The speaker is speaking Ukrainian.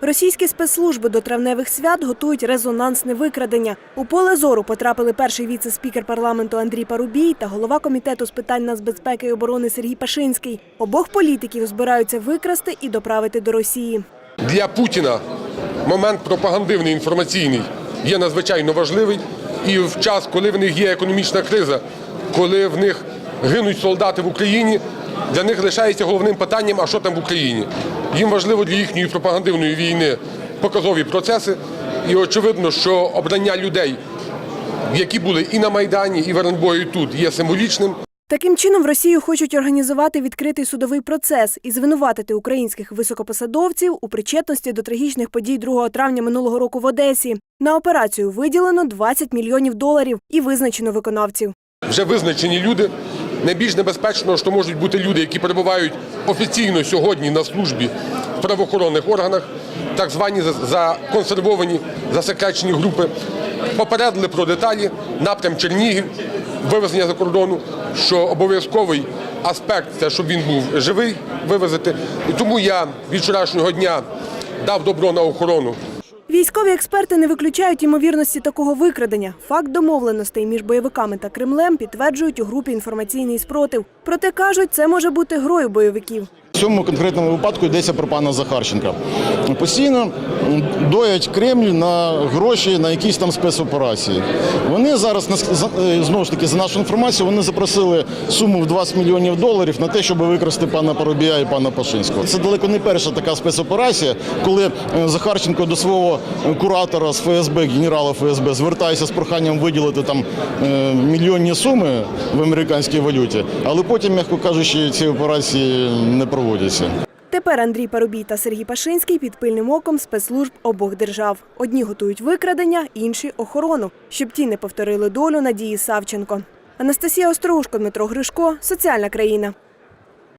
Російські спецслужби до травневих свят готують резонансне викрадення. У поле зору потрапили перший віце-спікер парламенту Андрій Парубій та голова комітету з питань нацбезпеки і оборони Сергій Пашинський. Обох політиків збираються викрасти і доправити до Росії. Для Путіна момент пропагандивний інформаційний є надзвичайно важливий. І в час, коли в них є економічна криза, коли в них гинуть солдати в Україні, для них лишається головним питанням, а що там в Україні. Їм важливо для їхньої пропагандивної війни показові процеси. І очевидно, що обрання людей, які були і на Майдані, і в Оренбої тут, є символічним. Таким чином в Росію хочуть організувати відкритий судовий процес і звинуватити українських високопосадовців у причетності до трагічних подій 2 травня минулого року в Одесі. На операцію виділено 20 мільйонів доларів і визначено виконавців. вже визначені люди. Найбільш небезпечно, що можуть бути люди, які перебувають офіційно сьогодні на службі в правоохоронних органах, так звані законсервовані, засекречені групи. Попередили про деталі, напрям Чернігів, вивезення за кордону, що обов'язковий аспект це, щоб він був живий, вивезити. І тому я від вчорашнього дня дав добро на охорону Військові експерти не виключають ймовірності такого викрадення. Факт домовленостей між бойовиками та Кремлем підтверджують у групі інформаційний спротив. Проте кажуть, це може бути грою бойовиків. Цьому конкретному випадку йдеться про пана Захарченка. Постійно доять Кремль на гроші на якісь там спецоперації. Вони зараз е, знову ж таки за нашу інформацію вони запросили суму в 20 мільйонів доларів на те, щоб викрасти пана Парубія і пана Пашинського. Це далеко не перша така спецоперація, коли е, Захарченко до свого е, куратора з ФСБ, генерала ФСБ, звертається з проханням виділити там мільйонні суми в американській валюті, але потім, м'яко кажучи, ці операції не проводяться. Тепер Андрій Парубій та Сергій Пашинський під пильним оком спецслужб обох держав. Одні готують викрадення, інші охорону, щоб ті не повторили долю Надії Савченко. Анастасія Острогушко, Дмитро Гришко, Соціальна країна.